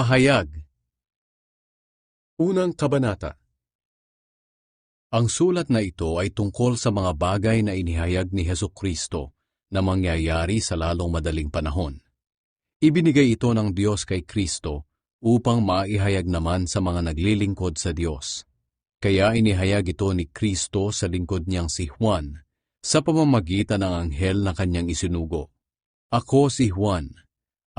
Pahayag Unang Kabanata Ang sulat na ito ay tungkol sa mga bagay na inihayag ni Heso Kristo na mangyayari sa lalong madaling panahon. Ibinigay ito ng Diyos kay Kristo upang maihayag naman sa mga naglilingkod sa Diyos. Kaya inihayag ito ni Kristo sa lingkod niyang si Juan sa pamamagitan ng anghel na kanyang isinugo. Ako si Juan,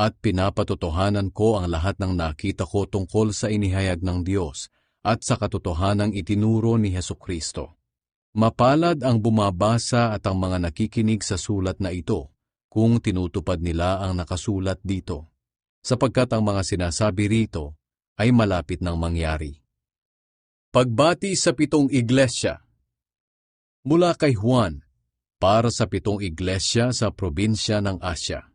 at pinapatotohanan ko ang lahat ng nakita ko tungkol sa inihayag ng Diyos at sa katotohanang itinuro ni Heso Kristo. Mapalad ang bumabasa at ang mga nakikinig sa sulat na ito kung tinutupad nila ang nakasulat dito sapagkat ang mga sinasabi rito ay malapit ng mangyari. Pagbati sa pitong iglesia Mula kay Juan, para sa pitong iglesia sa probinsya ng Asya.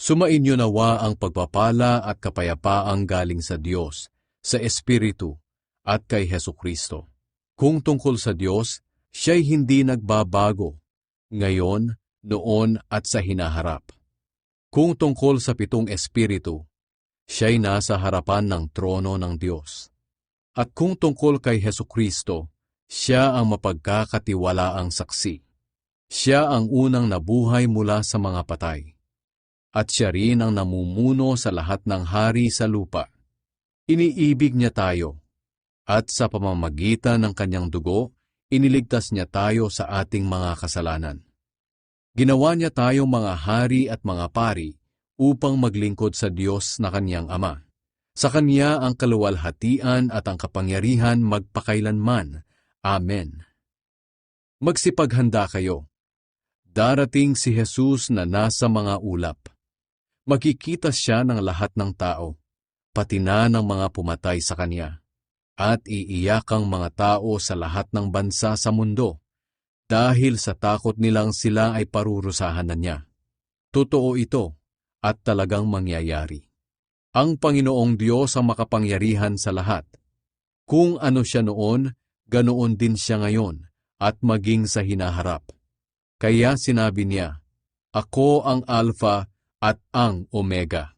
Sumainyo nawa ang pagpapala at kapayapaang galing sa Diyos, sa Espiritu, at kay Heso Kristo. Kung tungkol sa Diyos, siya'y hindi nagbabago, ngayon, noon at sa hinaharap. Kung tungkol sa pitong espiritu, siya'y nasa harapan ng trono ng Diyos. At kung tungkol kay Heso Kristo, siya ang mapagkakatiwalaang saksi. Siya ang unang nabuhay mula sa mga patay. At siya rin ang namumuno sa lahat ng hari sa lupa. Iniibig niya tayo, at sa pamamagitan ng kanyang dugo, iniligtas niya tayo sa ating mga kasalanan. Ginawa niya tayong mga hari at mga pari upang maglingkod sa Diyos na kanyang Ama. Sa Kanya ang kaluwalhatian at ang kapangyarihan magpakailanman. Amen. Magsipaghanda kayo. Darating si Jesus na nasa mga ulap. Makikita siya ng lahat ng tao, pati na ng mga pumatay sa Kanya, at iiyakang mga tao sa lahat ng bansa sa mundo dahil sa takot nilang sila ay parurusahan na niya. Totoo ito at talagang mangyayari. Ang Panginoong Diyos ang makapangyarihan sa lahat. Kung ano siya noon, ganoon din siya ngayon at maging sa hinaharap. Kaya sinabi niya, Ako ang Alpha at ang Omega.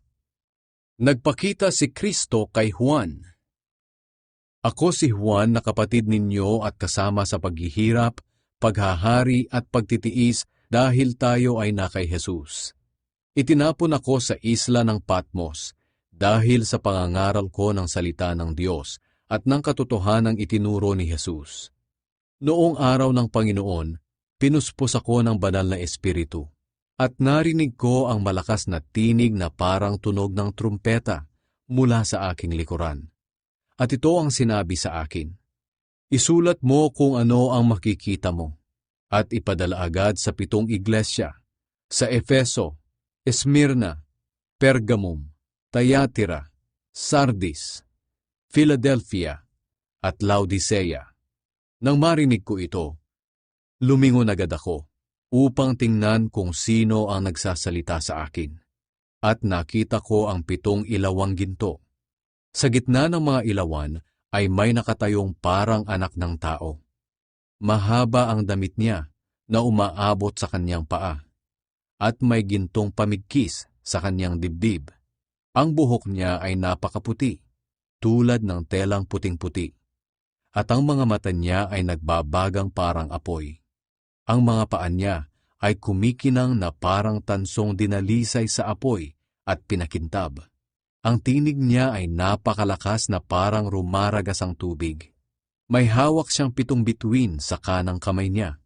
Nagpakita si Kristo kay Juan. Ako si Juan na kapatid ninyo at kasama sa paghihirap paghahari at pagtitiis dahil tayo ay na kay Jesus. Itinapon ako sa isla ng Patmos dahil sa pangangaral ko ng salita ng Diyos at ng katotohanang itinuro ni Jesus. Noong araw ng Panginoon, pinuspos ako ng banal na espiritu at narinig ko ang malakas na tinig na parang tunog ng trumpeta mula sa aking likuran. At ito ang sinabi sa akin, Isulat mo kung ano ang makikita mo, at ipadala agad sa pitong iglesia, sa Efeso, Esmirna, Pergamum, Thyatira, Sardis, Philadelphia, at Laodicea. Nang marinig ko ito, lumingon agad ako upang tingnan kung sino ang nagsasalita sa akin. At nakita ko ang pitong ilawang ginto. Sa gitna ng mga ilawan ay may nakatayong parang anak ng tao. Mahaba ang damit niya na umaabot sa kanyang paa, at may gintong pamigkis sa kanyang dibdib. Ang buhok niya ay napakaputi, tulad ng telang puting-puti, at ang mga mata niya ay nagbabagang parang apoy. Ang mga paa niya ay kumikinang na parang tansong dinalisay sa apoy at pinakintab. Ang tinig niya ay napakalakas na parang rumaragas ang tubig. May hawak siyang pitong bituin sa kanang kamay niya.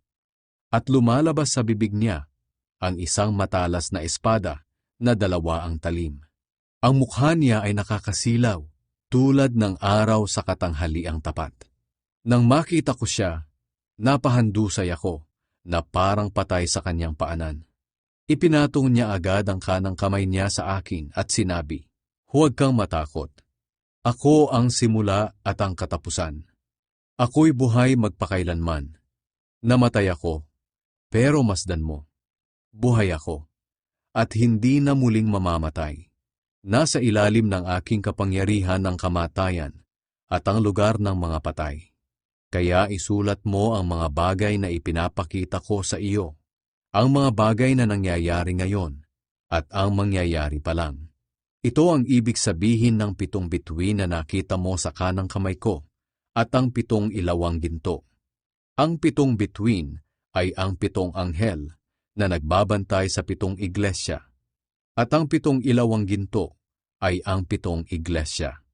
At lumalabas sa bibig niya ang isang matalas na espada na dalawa ang talim. Ang mukha niya ay nakakasilaw, tulad ng araw sa katanghaliang tapat. Nang makita ko siya, napahandusay ako na parang patay sa kanyang paanan. Ipinatong niya agad ang kanang kamay niya sa akin at sinabi, Huwag kang matakot. Ako ang simula at ang katapusan. Ako'y buhay magpakailanman. Namatay ako, pero masdan mo. Buhay ako, at hindi na muling mamamatay. Nasa ilalim ng aking kapangyarihan ng kamatayan at ang lugar ng mga patay. Kaya isulat mo ang mga bagay na ipinapakita ko sa iyo, ang mga bagay na nangyayari ngayon, at ang mangyayari pa lang Ito ang ibig sabihin ng pitong bituin na nakita mo sa kanang kamay ko at ang pitong ilawang ginto. Ang pitong bituin ay ang pitong anghel na nagbabantay sa pitong iglesia at ang pitong ilawang ginto ay ang pitong iglesia.